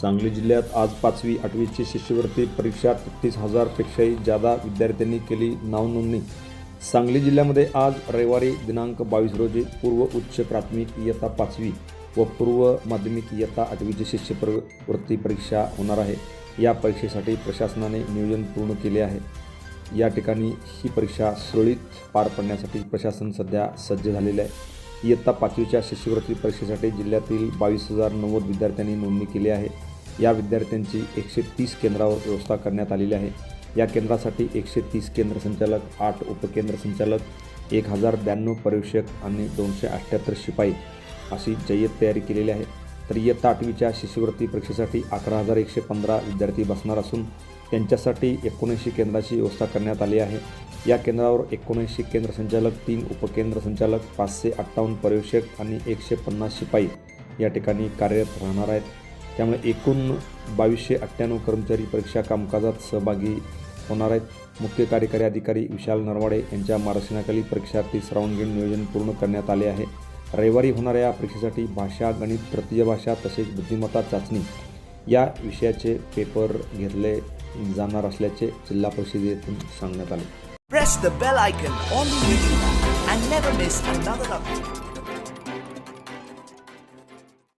सांगली जिल्ह्यात आज पाचवी आठवीची शिष्यवृत्ती परीक्षा तेहतीस हजारपेक्षाही जादा विद्यार्थ्यांनी केली नावनोंदणी. सांगली जिल्ह्यामध्ये आज रविवारी दिनांक बावीस रोजी पूर्व उच्च प्राथमिक इयत्ता पाचवी व पूर्व माध्यमिक इयत्ता आठवीची शिष्यवृत्ती परीक्षा होणार आहे. या परीक्षेसाठी प्रशासनाने नियोजन पूर्ण केले आहे. या ठिकाणी ही परीक्षा सुरळीत पार पडण्यासाठी प्रशासन सध्या सज्ज झालेले आहे. इयत्ता पाचवीच्या शिष्यवृत्ती परीक्षेसाठी जिल्ह्यातील बावीस हजार नव्वद विद्यार्थ्यांनी नोंदणी केली आहे. या विद्यार्थ्यांची एकशे तीस केंद्रावर व्यवस्था करण्यात आलेली आहे. या केंद्रासाठी एकशे तीस केंद्र संचालक आठ उपकेंद्र संचालक एक हजार ब्याण्णव पर्यवेक्षक आणि दोनशे अठ्ठ्याहत्तर शिपाई अशी जय्यत तयारी केलेली आहे. तर इयत्ता आठवीच्या शिष्यवृत्ती परीक्षेसाठी अकरा हजार एकशे पंधरा विद्यार्थी बसणार असून त्यांच्यासाठी एकोणऐंशी केंद्राची व्यवस्था करण्यात आली आहे. या केंद्रावर एकोणऐंशी केंद्र संचालक तीन उपकेंद्र संचालक पाचशे अठ्ठावन्न पर्यवेक्षक आणि एकशे पन्नास शिपाई या ठिकाणी कार्यरत राहणार आहेत. त्यामुळे एकूण बावीसशे अठ्ठ्याण्णव कर्मचारी परीक्षा कामकाजात सहभागी होणार आहेत. मुख्य कार्यकारी अधिकारी विशाल नरवाडे यांच्या मार्गदर्शनाखाली परीक्षार्थी श्रावणगीण नियोजन पूर्ण करण्यात आले आहे. रविवारी होणाऱ्या या परीक्षेसाठी भाषा गणित तृतीय भाषा तसेच बुद्धिमत्ता चाचणी या विषयाचे पेपर घेतले जाणार असल्याचे जिल्हा परिषदेतून सांगण्यात आले.